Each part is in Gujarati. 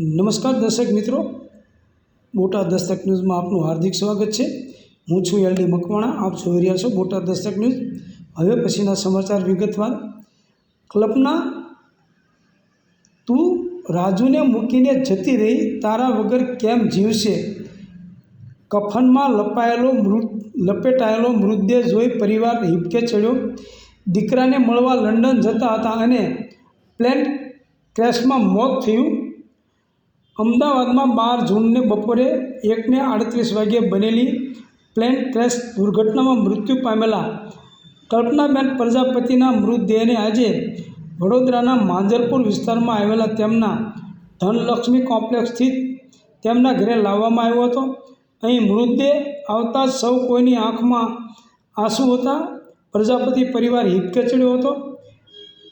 નમસ્કાર દર્શક મિત્રો. બોટાદ દસ્તક ન્યૂઝમાં આપનું હાર્દિક સ્વાગત છે. હું છું એલડી મકવાણા. આપ જોઈ રહ્યા છો બોટાદ દસ્તક ન્યૂઝ. હવે પછીના સમાચાર વિગતવાર. કલ્પના, તું રાજુને મૂકીને જતી રહી, તારા વગર કેમ જીવશે? કફનમાં લપાયેલો મૃત, લપેટાયેલો મૃતદેહ જોઈ પરિવાર હિપકે ચડ્યો. દીકરાને મળવા લંડન જતા હતા અને પ્લેન ક્રેશમાં મોત થયું. અમદાવાદમાં બાર જૂનને બપોરે એકને આડત્રીસ વાગ્યે બનેલી પ્લેન ક્રેશ દુર્ઘટનામાં મૃત્યુ પામેલા કલ્પનાબેન પ્રજાપતિના મૃતદેહને આજે વડોદરાના માંજરપુર વિસ્તારમાં આવેલા તેમના ધનલક્ષ્મી કોમ્પ્લેક્સ સ્થિત તેમના ઘરે લાવવામાં આવ્યો હતો. અહીં મૃતદેહ આવતા સૌ કોઈની આંખમાં આંસુ હતા. પ્રજાપતિ પરિવાર હિપકે ચડ્યો હતો.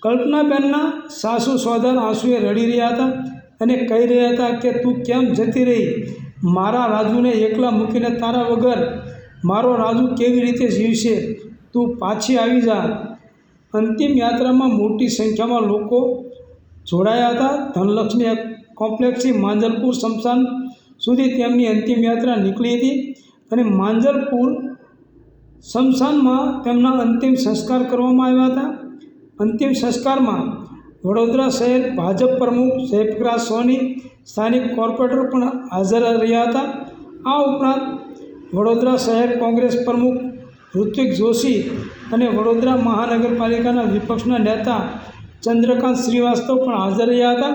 કલ્પનાબેનના સાસુ સોદર આંસુએ રડી રહ્યા હતા. અને કહી રહ્યા હતા કે, તું કેમ જતી રહી? મારા રાજુને એકલા મૂકીને તારા વગર મારો રાજુ કેવી રીતે જીવશે? તું પાછી આવી જા. અંતિમ યાત્રામાં મોટી સંખ્યામાં લોકો જોડાયા હતા. ધનલક્ષ્મી કોમ્પ્લેક્સથી માંજલપુર સ્મશાન સુધી તેમની અંતિમ યાત્રા નીકળી હતી અને માંજલપુર સ્મશાનમાં તેમના અંતિમ સંસ્કાર કરવામાં આવ્યા હતા. અંતિમ સંસ્કારમાં વડોદરા શહેર ભાજપ પ્રમુખ જયપ્રકાશ સોની સ્થાનિક કોર્પોરેટર પણ હાજર રહ્યા હતા. આ ઉપરાંત વડોદરા શહેર કોંગ્રેસ પ્રમુખ ઋત્વિક જોશી અને વડોદરા મહાનગરપાલિકાના વિપક્ષના નેતા ચંદ્રકાંત શ્રીવાસ્તવ પણ હાજર રહ્યા હતા.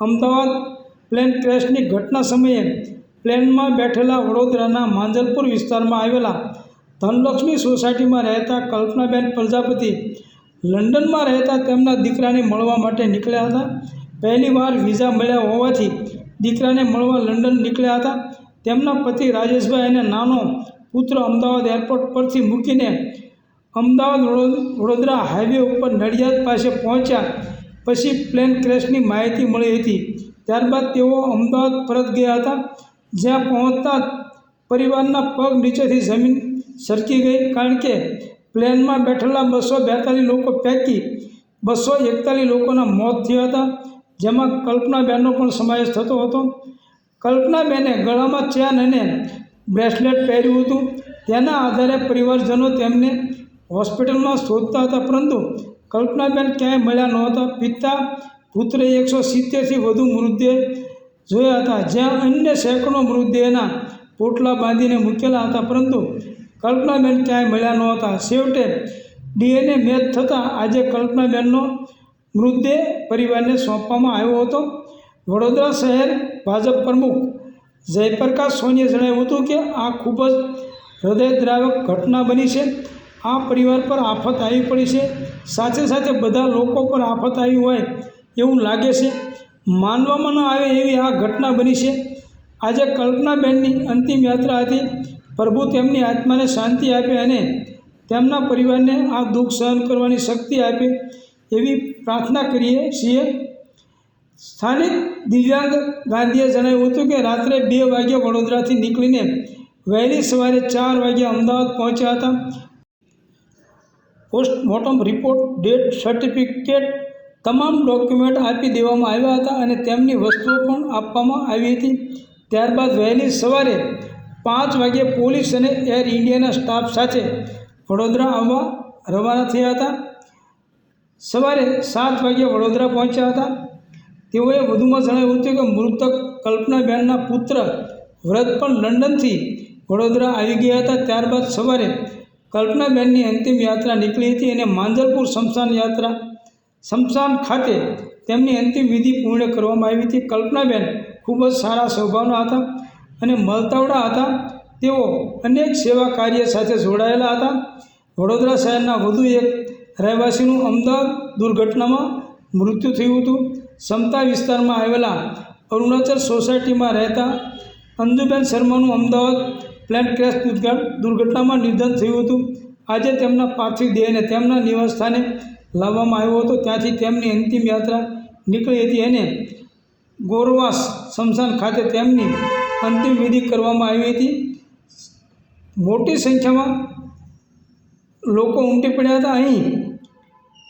અમદાવાદ પ્લેન ક્રેશની ઘટના સમયે પ્લેનમાં બેઠેલા વડોદરાના માંજલપુર વિસ્તારમાં આવેલા ધનલક્ષ્મી સોસાયટીમાં રહેતા કલ્પનાબેન પ્રજાપતિ લંડનમાં રહેતા તેમના દીકરાને મળવા માટે નીકળ્યા હતા. પહેલી વાર વિઝા મળ્યા હોવાથી દીકરાને મળવા લંડન નીકળ્યા હતા. તેમના પતિ રાજેશભાઈ અને નાનો પુત્ર અમદાવાદ એરપોર્ટ પરથી મૂકીને અમદાવાદ વડોદરા હાઈવે ઉપર નડિયાદ પાસે પહોંચ્યા. પછી પ્લેન ક્રેશની માહિતી મળી હતી. ત્યારબાદ તેઓ અમદાવાદ પરત ગયા હતા. જ્યાં પહોંચતા પરિવારના પગ નીચેથી જમીન સરકી ગઈ. કારણ કે પ્લેનમાં બેઠેલા બસો બેતાલીસ લોકો પૈકી બસો એકતાલીસ લોકોના મોત થયા હતા, જેમાં કલ્પનાબેનનો પણ સમાવેશ થતો હતો. કલ્પનાબેને ગળામાં ચેન અને બ્રેસલેટ પહેર્યું હતું. તેના આધારે પરિવારજનો તેમને હોસ્પિટલમાં શોધતા હતા, પરંતુ કલ્પનાબેન ક્યાંય મળ્યા નહોતા પિતા પુત્રે એકસો સિત્તેરથી વધુ મૃતદેહ જોયા હતા, જ્યાં અન્ય સેંકડો મૃતદેહના પોટલા બાંધીને મૂકેલા હતા, પરંતુ કલ્પનાબેન ક્યાંય મળ્યા નહોતા. છેવટે ડીએનએ મેચ થતાં આજે કલ્પનાબેનનો મૃતદેહ પરિવારને સોંપવામાં આવ્યો હતો. વડોદરા શહેર ભાજપ પ્રમુખ જયપ્રકાશ સોનીએ જણાવ્યું હતું કે આ ખૂબ જ હૃદયદ્રાવક ઘટના બની છે. આ પરિવાર પર આફત આવી પડી છે. સાથે સાથે બધા લોકો પર આફત આવી હોય એવું લાગે છે. માનવામાં ન આવે એવી આ ઘટના બની છે. આજે કલ્પનાબેનની અંતિમ યાત્રા હતી. પ્રભુ તેમની આત્માને શાંતિ આપે અને તેમના પરિવારને આ દુઃખ સહન કરવાની શક્તિ આપે એવી પ્રાર્થના કરીએ છીએ. સ્થાનિક દિવ્યાંગ ગાંધીએ જણાવ્યું હતું કે રાત્રે બે વાગ્યે વડોદરાથી નીકળીને વહેલી સવારે ચાર વાગ્યે અમદાવાદ પહોંચ્યા હતા. પોસ્ટમોર્ટમ રિપોર્ટ ડેથ સર્ટિફિકેટ તમામ ડોક્યુમેન્ટ આપી દેવામાં આવ્યા હતા અને તેમની વસ્તુઓ પણ આપવામાં આવી હતી. ત્યારબાદ વહેલી સવારે પાંચ વાગ્યે પોલીસ અને એર ઇન્ડિયાના સ્ટાફ સાથે વડોદરા આવવા રવાના થયા હતા. સવારે સાત વાગ્યે વડોદરા પહોંચ્યા હતા. તેઓએ વધુમાં જણાવ્યું હતું કે મૃતક કલ્પનાબેનના પુત્ર વ્રત પણ લંડનથી વડોદરા આવી ગયા હતા. ત્યારબાદ સવારે કલ્પનાબેનની અંતિમ યાત્રા નીકળી હતી અને માંજલપુર શમશાન યાત્રા, શમશાન ખાતે તેમની અંતિમ વિધિ પૂર્ણ કરવામાં આવી હતી. કલ્પનાબેન ખૂબ જ સારા સ્વભાવના હતા. અને મલતાવડા હતા. તેઓ અનેક સેવા કાર્ય સાથે જોડાયેલા હતા. વડોદરા શહેરના વધુ એક રહેવાસીનું અમદાવાદ દુર્ઘટનામાં મૃત્યુ થયું હતું. સમતા વિસ્તારમાં આવેલા અરુણાચલ સોસાયટીમાં રહેતા અંજુબેન શર્માનું અમદાવાદ પ્લેન ક્રેશ દુર્ઘ- દુર્ઘટનામાં નિધન થયું હતું. આજે તેમના પાર્થિવ દેહને તેમના નિવાસસ્થાને લાવવામાં આવ્યો હતો. ત્યાંથી તેમની અંતિમ યાત્રા નીકળી હતી અને ગોરવાસ સ્મશાન ખાતે તેમની અંતિમ વિધિ કરવામાં આવી હતી. મોટી સંખ્યામાં લોકો ઉમટી પડ્યા હતા. અહીં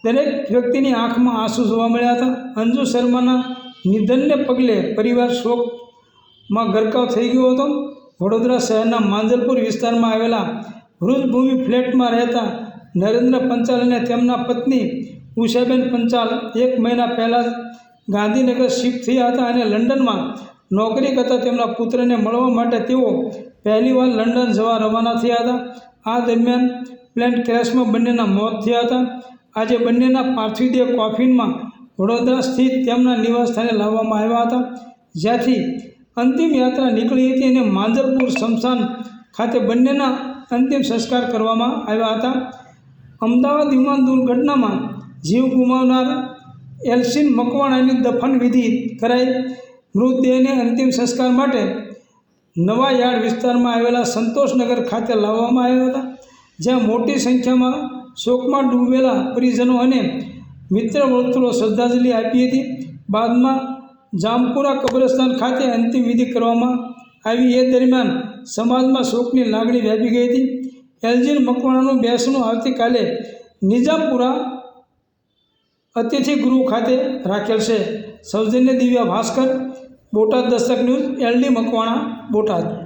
દરેક વ્યક્તિની આંખમાં આંસુ જોવા મળ્યા હતા. અંજુ શર્માના નિધનને પગલે પરિવાર શોકમાં ગરકાવ થઈ ગયો હતો. વડોદરા શહેરના માંજલપુર વિસ્તારમાં આવેલા વૃદ્ધભૂમિ ફ્લેટમાં રહેતા નરેન્દ્ર પંચાલ અને તેમના પત્ની ઉષાબેન પંચાલ એક મહિના પહેલાં ગાંધીનગર શિફ્ટ થયા હતા અને લંડનમાં નોકરી કરતા તેમના પુત્રને મળવા માટે તેઓ પહેલીવાર લંડન જવા રવાના થયા હતા. આ દરમિયાન પ્લેન ક્રેશમાં બંનેના મોત થયા હતા. આજે બંનેના પાર્થિવદેહ કોફિનમાં વડોદરા સ્થિત તેમના નિવાસસ્થાને લાવવામાં આવ્યા હતા. જ્યાંથી અંતિમ યાત્રા નીકળી હતી અને માંજલપુર સ્મશાન ખાતે બંનેના અંતિમ સંસ્કાર કરવામાં આવ્યા હતા. અમદાવાદ વિમાન દુર્ઘટનામાં જીવ ગુમાવનાર એલ્સિન મકવાણાની દફન વિધિ કરાઈ. મૃતદેહને અંતિમ સંસ્કાર માટે નવા યાર્ડ વિસ્તારમાં આવેલા સંતોષનગર ખાતે લાવવામાં આવ્યા હતા, જ્યાં મોટી સંખ્યામાં શોકમાં ડૂબેલા પરિજનો અને મિત્ર વર્તુળો શ્રદ્ધાંજલિ આપી હતી. બાદમાં જામપુરા કબ્રસ્તાન ખાતે અંતિમ વિધિ કરવામાં આવી. એ દરમિયાન સમાજમાં શોકની લાગણી વ્યાપી ગઈ હતી. એલજીન મકવાણાનું બેસણું આવતીકાલે નિજામપુરા અતિથિ ગૃહ ખાતે રાખેલ છે. સૌજન્ય દિવ્યા ભાસ્કર બોટાદ દસ્તક ન્યૂઝ એલડી મકવાણા બોટાદ.